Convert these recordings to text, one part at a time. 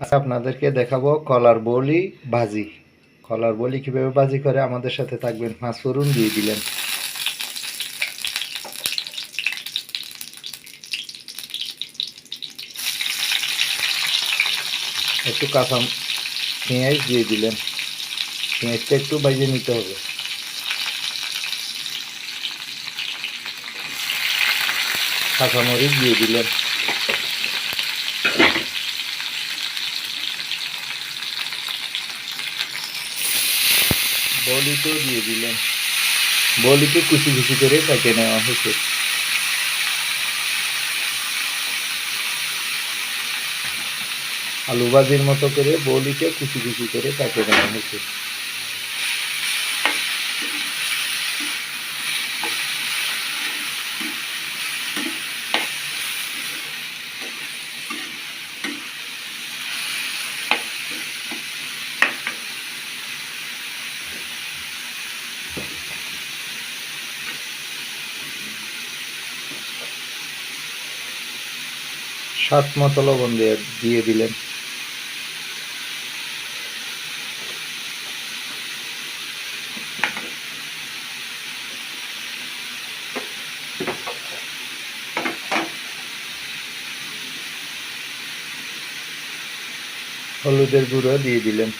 আচ্ছা আপনাদেরকে দেখাবো কলার বলি ভাজি কলার বলি কীভাবে ভাজি করে আমাদের সাথে থাকবেন? পাঁচ ফোড়ন দিয়ে দিলেন। একটু কাঁচা পেঁয়াজ দিয়ে দিলেন। পেঁয়াজটা একটু বাইজে নিতে হবে। কাঁচামরিচ দিয়ে দিলেন। বলিতেও দিয়ে দিলেন। বলিতে খুশি খুশি করে কেটে নেওয়া হয়েছে আলু ভাজির মতো করে বলিকে খুশি খুশি করে কেটে নেওয়া হয়েছে সাত মতো লবণ দিয়ে দিয়ে দিলেন। হলুদের গুঁড়ো দিয়ে দিলেন।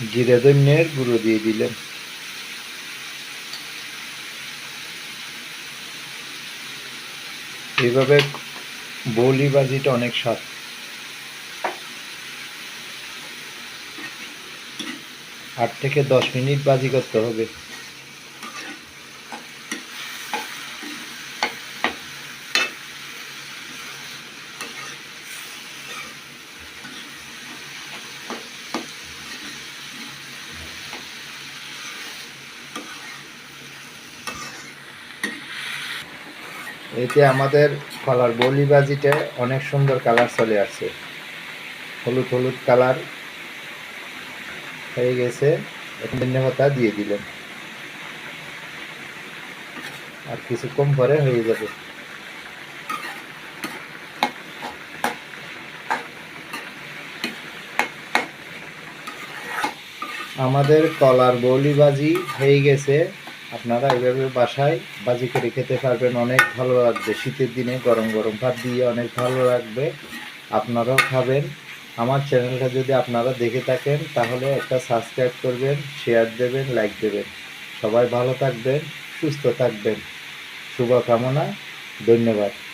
জিরে ধন্যের গুঁড়ো দিয়ে দিলেন এইভাবে বৌলি বাজিটা অনেক স্বাদ আট থেকে দশ মিনিট বাজি করতে হবে। এতে আমাদের কলার বলি বাজিতে অনেক সুন্দর কালার চলে আসছে। হলুদ হলুদ কালার হয়ে গেছে। এখন দিয়ে দিলেন। আর কিছুক্ষণ পরে হয়ে যাবে। আমাদের কলার বলি বাজি হয়ে গেছে। আপনারা এইভাবে বাসায় বাজি করে খেতে পারবেন, অনেক ভালো লাগবে। শীতের দিনে গরম গরম ভাত দিয়ে অনেক ভালো লাগবে। আপনারাও খাবেন। আমার চ্যানেলটা যদি আপনারা দেখে থাকেন, তাহলে একটা সাবস্ক্রাইব করবেন শেয়ার দেবেন লাইক দেবেন। সবাই ভালো থাকবেন, সুস্থ থাকবেন। শুভকামনা, ধন্যবাদ।